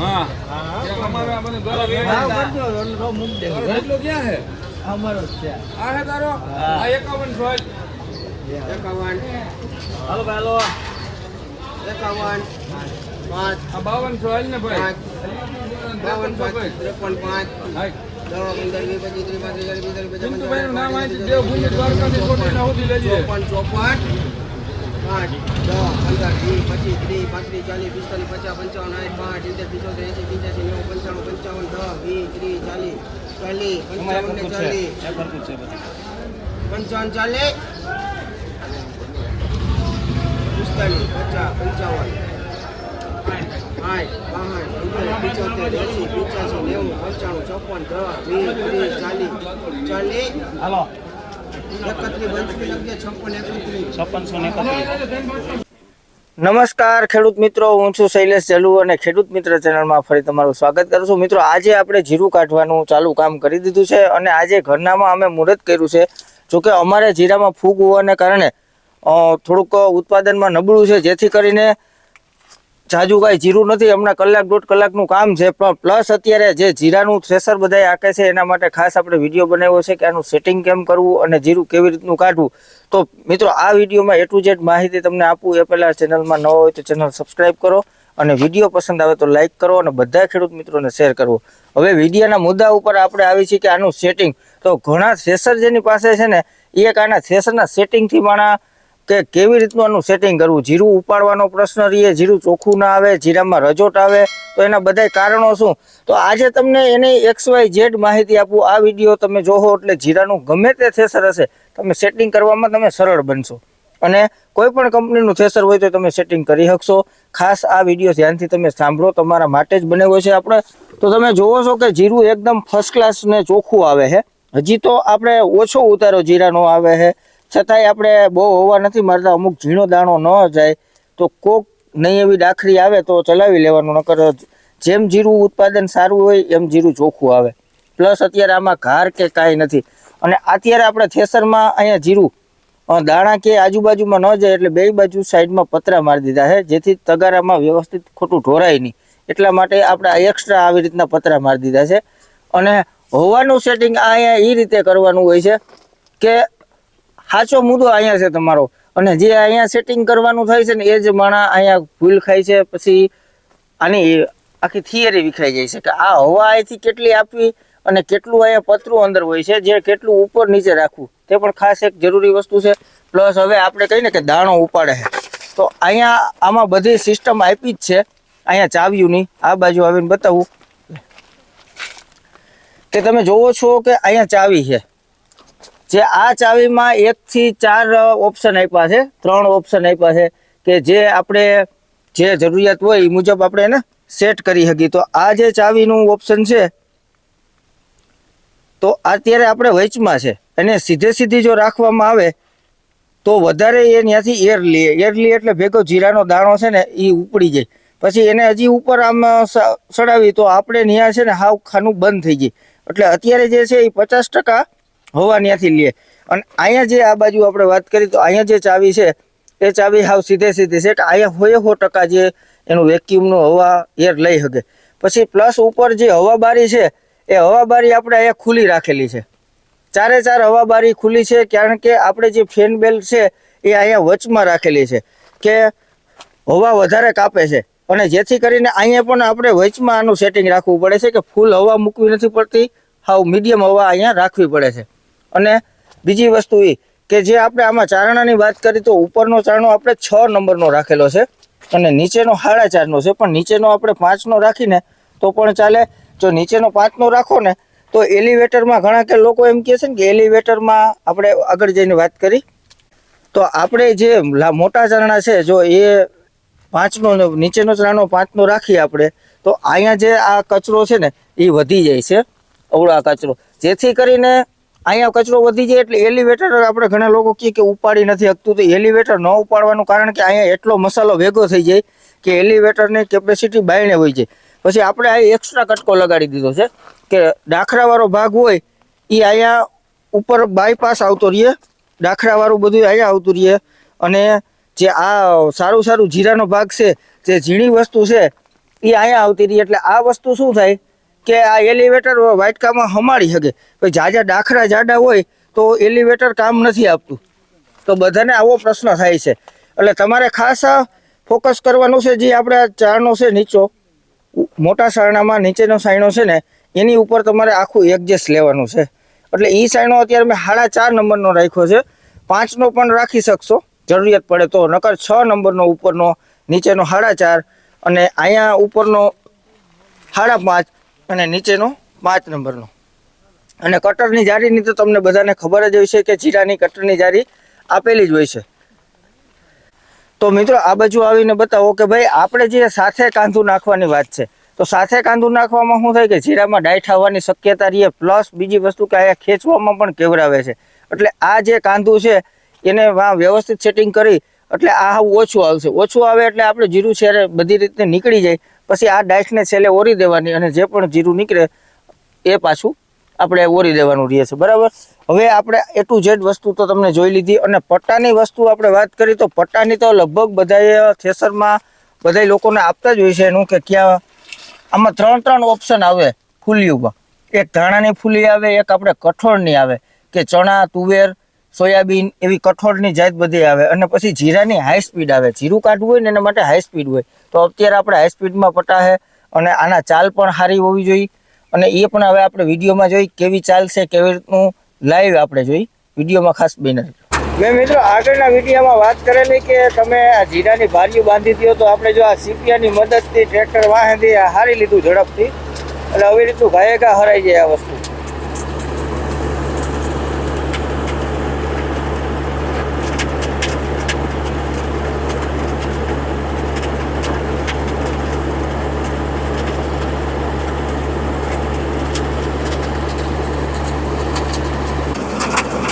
હા. ત્યાં અમારે આ બધું. તારો ઢગલો ક્યાં હે અમારો છે. આ હે તારો? હા. આ એકાવન સોળ એકાવન. હાલો ભાઈ હાલો એકાવન. પાંચ. આ બાવન સોળ ને ભાઈ? બાવન ત્રેપન પાંચ ત્રેપન પાંચ. હાઈ. ચોપન ચોપન. પાંચ દસ પંદર વીસ પચીસ ત્રીસ પાંત્રીસ ચાલીસ પિસ્તાલીસ પચાસ પંચાવન સાઠ પાંચ સિત્તેર પિચોતેર એંસી પંચ્યાસી નેવું પંચાણું પંચાવન દસ વીસ ત્રીસ ચાલીસ ચાલીસ પંચાવન ને ચાલીસ. પંચાવન ચાલીસ પિસ્તાલીસ પચાસ પંચાવન. સાઠ પંદર પિચોતેર એંસી પંચ્યાસી નેવું પંચાણું ચોપન દસ વીસ ત્રીસ ચાલીસ. ચાલીસ નમસ્કાર ખેડૂત મિત્રો હું છું શૈલેષ જલુ અને ખેડૂત મિત્ર ચેનલમાં ફરી તમારું સ્વાગત કરું છું. મિત્રો આજે આપણે જીરું કાઢવાનું ચાલુ કામ કરી દીધું છે અને આજે ઘરનામાં અમે મુહૂર્ત કર્યું છે. જોકે અમારે જીરામાં ફૂગ હોવાને કારણે થોડુંક ઉત્પાદનમાં નબળું છે જેથી કરીને જાજુ કાંઈ જીરું નથી, હમણાં કલાક દોઢ કલાકનું કામ છે, પણ પ્લસ અત્યારે જે જીરાનું થ્રેસર બધાય આકે છે, એના માટે ખાસ આપણે વીડિયો બનાવ્યો છે કે આનું સેટિંગ કેમ કરવું અને જીરું કેવી રીતનું કાઢવું. તો મિત્રો, આ વિડીયોમાં એ ટુ માહિતી તમને આપું, એ પહેલાં ચેનલમાં ન હોય તો ચેનલ સબસ્ક્રાઈબ કરો અને વીડિયો પસંદ આવે તો લાઈક કરો અને બધા ખેડૂત મિત્રોને શેર કરવો હવે વિડીયોના મુદ્દા ઉપર આપણે આવી છીએ કે આનું સેટિંગ તો ઘણા થ્રેસર જેની પાસે છે ને એક આના થ્રેસરના સેટિંગથી માણા કે કેવી રીતનું આનું સેટિંગ કરવું? જીરું ઉપાડવાનો પ્રશ્ન રહીએ, જીરું ચોખ્ખું ના આવે, જીરામાં રજોટ આવે, તો એના બધાય કારણો શું? તો આજે તમને એની એક્સ વાય ઝેડ માહિતી આપું. આ વીડિયો તમે જોવો એટલે જીરાનું ગમે તે થેસર હશે, તમે સેટિંગ કરવામાં તમે સરળ બનશો. અને કોઈ પણ કંપનીનું થેસર હોય તો તમે સેટિંગ કરી શકશો. ખાસ આ વીડિયો ધ્યાનથી તમે સાંભળો. તમારા માટે જ બનાવ્યો છે આપણે. તો તમે જોવો છો કે જીરું એકદમ ફર્સ્ટ ક્લાસ ને ચોખ્ખું આવે છે. હજી તો આપણે ઓછો ઉતારો જીરાનો આવે છે. છતાંય આપણે બહુ હોવા નથી મારતા, અમુક ઝીણો દાણો ન જાય, તો કોક નહીં એવી ડાખરી આવે તો ચલાવી લેવાનું, નકર જેમ જીરું ઉત્પાદન સારું હોય એમ જીરું ચોખ્ખું આવે. પ્લસ અત્યારે આમાં ઘાર કે કાંઈ નથી. અને અત્યારે આપણે થેસરમાં અહીંયા જીરું દાણા કે આજુબાજુમાં ન જાય એટલે બે બાજુ સાઈડમાં પતરા મારી દીધા છે જેથી તગારામાં વ્યવસ્થિત ખોટું ઢોરાય નહીં. એટલા માટે આપણે એક્સ્ટ્રા આવી રીતના પતરા મારી દીધા છે. અને હોવાનું સેટિંગ અહીંયા એ રીતે કરવાનું હોય છે કે સાચો મુદ્દો અહીંયા છે તમારો. અને જે અહીંયા સેટિંગ કરવાનું થાય છે ને, એ જ માણા અહીંયા ભૂલ ખાય છે, પછી આની આખી થિયરી વિખાઈ જાય છે કે આ હવા અહીંથી કેટલી આપવી અને કેટલું અહીંયા પતરું અંદર હોય છે, જે કેટલું ઉપર નીચે રાખવું. તે પણ ખાસ એક જરૂરી વસ્તુ છે. પ્લસ હવે આપણે કહીને કે દાણો ઉપાડે. છે તો અહીંયા આમાં બધી સિસ્ટમ આપી જ છે. અહીંયા ચાવ્યુંની આ બાજુ આવીને બતાવું. કે તમે જોવો છો કે અહીંયા ચાવી છે. જે આ ચાવીમાં એકથી ચાર ઓપ્શન આપ્યા છે, ત્રણ ઓપ્શન આપ્યા છે કે જે આપણે જે જરૂરિયાત હોય એ મુજબ આપણે એને સેટ કરી શકીએ. તો આ જે ચાવીનું ઓપ્શન છે, તો અત્યારે આપણે વચમાં છે. અને સીધે સીધી જો રાખવામાં આવે, તો વધારે એ ત્યાંથી એર લે. એર લે એટલે ભેગો જીરાનો દાણો છે ને એ ઉપડી જાય. પછી એને હજી ઉપર આમ સડાવી તો આપણે ત્યાં છે ને, હાવ ખાનું બંધ થઈ જાય. એટલે અત્યારે જે છે એ પચાસ ટકા હવા ત્યાંથી લઈએ અને અહીંયા જે આ બાજુ આપણે વાત કરી, તો અહીંયા જે ચાવી છે, એ ચાવી હાવ સીધે સીધી છે. કે અહીંયા હોય સો ટકા જે એનું વેક્યુમનું હવા એર લઈ શકે. પછી પ્લસ ઉપર જે હવા બારી છે, એ હવાબારી આપણે અહીંયા ખુલ્લી રાખેલી છે. ચારે ચાર હવા બારી ખુલ્લી છે, કારણ કે આપણે જે ફેન બેલ્ટ છે, એ અહીંયા વચમાં રાખેલી છે કે હવા વધારે કાપે છે. અને જેથી કરીને અહીંયા પણ આપણે વચમાં આનું સેટિંગ રાખવું પડે છે કે ફૂલ હવા મૂકવી નથી પડતી, હાવ મીડિયમ હવા અહીંયા રાખવી પડે છે. અને બીજી વસ્તુ એ કે જે આપણે આમાં ચારણાની વાત કરી તો ઉપરનો ચારણો આપણે છ નંબરનો રાખેલો છે અને નીચેનો સાડા ચારનો છે. પણ નીચેનો આપણે પાંચનો રાખીને તો પણ ચાલે. જો નીચેનો પાંચનો રાખો ને તો એલિવેટરમાં ઘણા કે લોકો એમ કહે છે ને કે એલિવેટરમાં આપણે આગળ જઈને વાત કરી. તો આપણે જે મોટા ચરણા છે, જો એ પાંચનો નીચેનો ચરણો પાંચનો રાખીએ આપણે, તો અહીંયા જે આ કચરો છે ને એ વધી જાય છે. અવળા કચરો. જેથી કરીને અહીંયા કચરો વધી જાય એટલે એલિવેટર આપણે ઘણા લોકો કહે કે ઉપાડી નથી શકતું. તો એલિવેટર ન ઉપાડવાનું કારણ કે અહીંયા એટલો મસાલો ભેગો થઈ જાય કે એલિવેટરની કેપેસિટી બાયણે હોય જાય. પછી આપણે આ એક્સ્ટ્રા કટકો લગાડી દીધો છે કે ડાખરાવાળો ભાગ હોય એ અહીંયા ઉપર બાયપાસ આવતો રહીએ ડાખરાવાળું બધું અહીંયા આવતું રહીએ અને જે આ સારું સારું જીરાનો ભાગ છે, જે ઝીણી વસ્તુ છે એ અહીંયા આવતી રહી. એટલે આ વસ્તુ શું થાય? કે આ એલિવેટર વાટકામાં હમાડી શકે ભાઈ જાજા ડાખરા જાડા હોય તો એલિવેટર કામ નથી આપતું. તો બધાને આવો પ્રશ્ન થાય છે. એટલે તમારે ખાસ ફોકસ કરવાનું છે જે આપણે ચારનો છે નીચો, મોટા સાયણામાં નીચેનો સાયણો છે ને, એની ઉપર તમારે આખું એડજસ્ટ લેવાનું છે. એટલે એ સાયણો અત્યારે મેં સાડા ચાર નંબરનો રાખ્યો છે. પાંચનો પણ રાખી શકશો. જરૂરિયાત પડે તો. નકર છ નંબરનો ઉપરનો, નીચેનો સાડા ચાર અને અહીંયા ઉપરનો સાડા પાંચ. અને નીચેનો પાંચ નંબરનો. અને કટરની જારીની તો તમને બધાને ખબર જ હોય છે કે જીરાની કટરની જારી આપેલી જ હોય છે. તો મિત્રો, આ બાજુ આવીને બતાવો કે ભાઈ, આપણે જે સાથે કાંદું નાખવાની વાત છે, તો સાથે કાંદું નાખવામાં શું થાય કે જીરામાં ડાયટ આવવાની શક્યતા રહે, પ્લસ બીજી વસ્તુ કે અહીંયા ખેંચવામાં પણ કેવડાવે છે. એટલે આ જે કાંદું છે, એને વ્યવસ્થિત સેટિંગ કરી, એટલે આ ઓછું આવશે. ઓછું આવે એટલે આપણે જીરું છે બધી રીતે નીકળી જાય પછી આ ડાયટને છેલ્લે ઓરી દેવાની અને જે પણ જીરું નીકળે એ પાછું આપણે ઓરી દેવાનું રહે છે, બરાબર? હવે આપણે એ ટુ ઝેડ વસ્તુ તો તમને જોઈ લીધી અને પટ્ટાની વસ્તુ આપણે વાત કરી તો પટ્ટાની તો લગભગ બધાએ થેસરમાં બધા લોકોને આપતા જ હોય છે એનું કે ક્યાં આમાં ત્રણ ત્રણ ઓપ્શન આવે ફૂલીઓમાં. એક ધાણાની ફૂલી આવે, એક આપણે કઠોળની આવે કે ચણા, તુવેર સોયાબીન એવી કઠોળની જાત બધી આવે અને પછી જીરાની હાઈ સ્પીડ આવે. જીરું કાઢવું હોય ને એના માટે હાઈ સ્પીડ હોય. તો અત્યારે આપણે હાઈ સ્પીડમાં પટાશે અને આના ચાલ પણ સારી હોવી જોઈએ. અને એ પણ હવે આપણે વિડીયોમાં જોઈ કેવી ચાલશે કેવી રીતનું લાઈવ આપણે જોઈ. વિડીયોમાં ખાસ બેનર. મેં મિત્રો આગળના વિડીયોમાં વાત કરેલી કે તમે આ જીરાની બારીઓ બાંધી દો તો આપણે જો આ સીપિયાની મદદથી ટ્રેક્ટર વાહેથી હારી લીધું ઝડપથી. એટલે આવી રીતનું ગાયકા હરાઈ જાય આ વસ્તુ.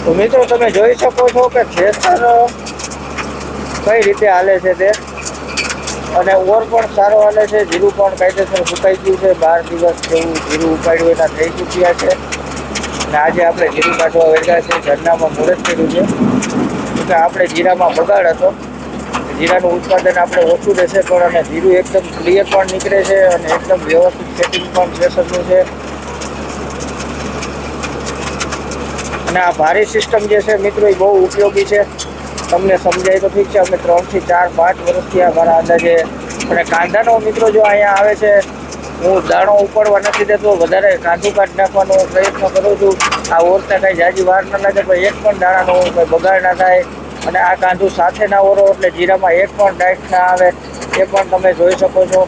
તો મિત્રો, તમે જોઈ શકો છો કે થ્રેસર કઈ રીતે હાલે છે તે. અને ઓર પણ સારો હાલે છે, જીરું પણ કાયદેસર સુકાઈ ગયું છે. બાર દિવસ જેવું જીરું ઉપાડ્યું એના થઈ ચૂક્યા છે. અને આજે આપણે જીરું કાઢવા વેગા છે, ઝરણામાં મુહૂર્ત કર્યું છે. કે આપણે જીરામાં બગાડ હતો. જીરાનું ઉત્પાદન આપણે ઓછું રહેશે, પણ અને જીરું એકદમ ક્લિયર પણ નીકળે છે અને એકદમ વ્યવસ્થિત સેટિંગ પણ થ્રેસરનું છે. અને આ ભારી સિસ્ટમ જે છે મિત્રો એ બહુ ઉપયોગી છે. તમને સમજાય તો ઠીક છે, અમે ત્રણથી ચાર પાંચ વર્ષથી આ મારા અંદાજે અને કાંદાનો મિત્રો જો અહીંયા આવે છે, હું દાણો ઉપાડવા નથી દેતો, વધારે કાંદું કાઢ નાખવાનો પ્રયત્ન કરું છું. આ ઓરતા કાંઈ જાજી વાર ન લાગે, પણ એક પણ દાણાનો કંઈ બગાડ ના થાય. અને આ કાંદું સાથે ના ઓરો, એટલે જીરામાં એક પણ ડાયટ ના આવે, એ પણ તમે જોઈ શકો છો.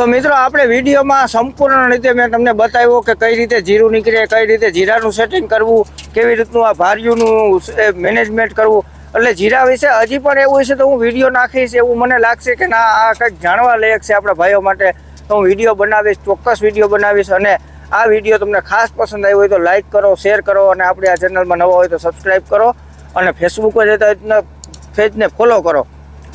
તો મિત્રો, આપણે વિડીયોમાં સંપૂર્ણ રીતે મેં તમને બતાવ્યો કે કઈ રીતે જીરું નીકળે, કઈ રીતે જીરાનું સેટિંગ કરવું, કેવી રીતનું આ ભાર્યુંનું મેનેજમેન્ટ કરવું. એટલે જીરા વિશે હજી પણ એવું હશે તો હું વીડિયો નાખીશ, એવું મને લાગશે કે ના, આ કંઈક જાણવા લાયક છે આપણા ભાઈઓ માટે. તો હું વીડિયો બનાવીશ, ચોક્કસ વીડિયો બનાવીશ અને આ વીડિયો તમને ખાસ પસંદ આવ્યો હોય તો લાઈક કરો શેર કરો અને આપણે આ ચેનલમાં નવા હોય તો સબસ્ક્રાઈબ કરો અને ફેસબુક પર જતા પેજને ફોલો કરો.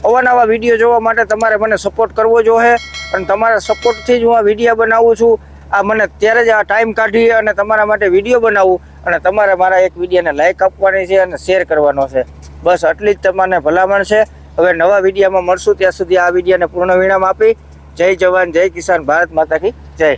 અવાનવા વીડિયો જોવા માટે તમારે મને સપોર્ટ કરવો જોઈએ. અને તમારા સપોર્ટથી જ હું આ વીડિયો બનાવું છું. આ મને ત્યારે જ આ ટાઈમ કાઢી અને તમારા માટે વીડિયો બનાવું અને તમારે મારા એક વિડીયોને લાઈક આપવાની છે અને શેર કરવાનો છે. બસ આટલી જ તમારે ભલામણ છે. હવે નવા વિડીયામાં મળશું ત્યાં સુધી આ વિડીયોને પૂર્ણ વિરામ આપી. જય જવાન, જય કિસાન ભારત માતા કી જય.